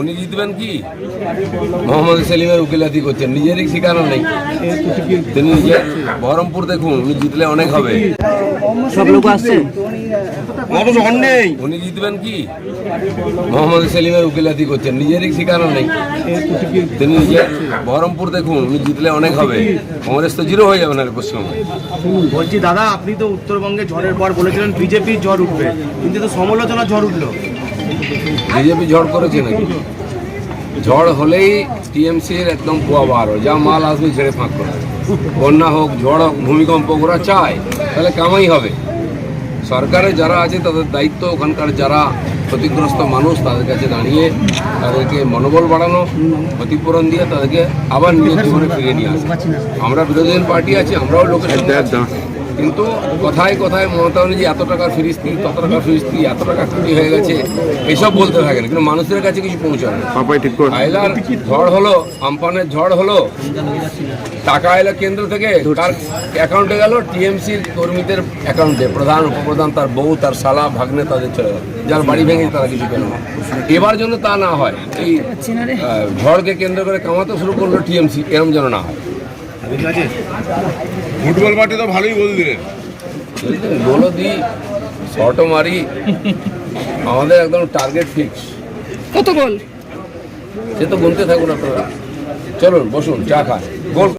উনি জিতবেন কি? মোহাম্মদ সেলিমের উকিলাতি করছেন। নিজেরই ঠিকানা নেই। তিনি নিজে বহরমপুর দেখুন উনি জিতলে অনেক হবে। সব লোক আসছে? নেই। উনি জিতবেন কি? মোহাম্মদ সেলিমের উকিলাতি করছেন। নিজেরই ঠিকানা নেই। তিনি নিজে বহরমপুর দেখুন উনি জিতলে অনেক হবে। কংগ্রেস তো জিরো হয়ে যাবে না পশ্চিমবঙ্গে। বলছি দাদা আপনি তো উত্তরবঙ্গে ঝড়ের পর বলেছিলেন বিজেপির ঝড় উঠবে। কিন্তু তো সমালোচনা ঝড় উঠল। বিজেপি ঝড় করেছে নাকি? ঝড় হলেই টিএমসির একদম পোয়া বার হয়। যা মাল আসবে ছেড়ে ফাঁক করে। বন্যা হোক, ঝড় হোক, ভূমিকম্প ওরা চায়। তাহলে কামাই হবে। সরকারে যারা আছে, তাদের দায়িত্ব ওখানকার যারা ক্ষতিগ্রস্ত মানুষ, তাদের কাছে দাঁড়িয়ে তাদেরকে মনোবল বাড়ানো, ক্ষতিপূরণ দিয়ে তাদেরকে আবার নিজের জীবনে ফিরিয়ে নিয়ে আমরা বিরোধী পার্টি আছি, আমরাও লোকের। কিন্তু কথায় কথায় মমতা ব্যানার্জি এত টাকার ফিরিস্তি তত টাকার ফিরিস্তি এত টাকা চুরি হয়ে গেছে এসব বলতে থাকেন কিন্তু মানুষের কাছে কিছু পৌঁছায় না। আইলার ঝড় হলো আমপানের ঝড় হলো টাকা এলো কেন্দ্র থেকে তার অ্যাকাউন্টে গেল টিএমসির কর্মীদের অ্যাকাউন্টে প্রধান উপপ্রধান তার বউ তার শালা ভাগ্নে তাদের চলে গেল যার বাড়ি ভেঙে তারা কিছু পেল না। এবার জন্য তা না হয় এই ঝড়কে কেন্দ্র করে কামাতে শুরু করল টিএমসি এরম যেন না হয়। ঠিক আছে? ফুটবল মাঠে তো ভালোই গোল দিলেন? গোলও দিই শর্টও মারি। আমাদের একদম টার্গেট ফিক্স কত গোল? সে তো গুনতে থাকুন আপনারা। চলুন বসুন চা খান।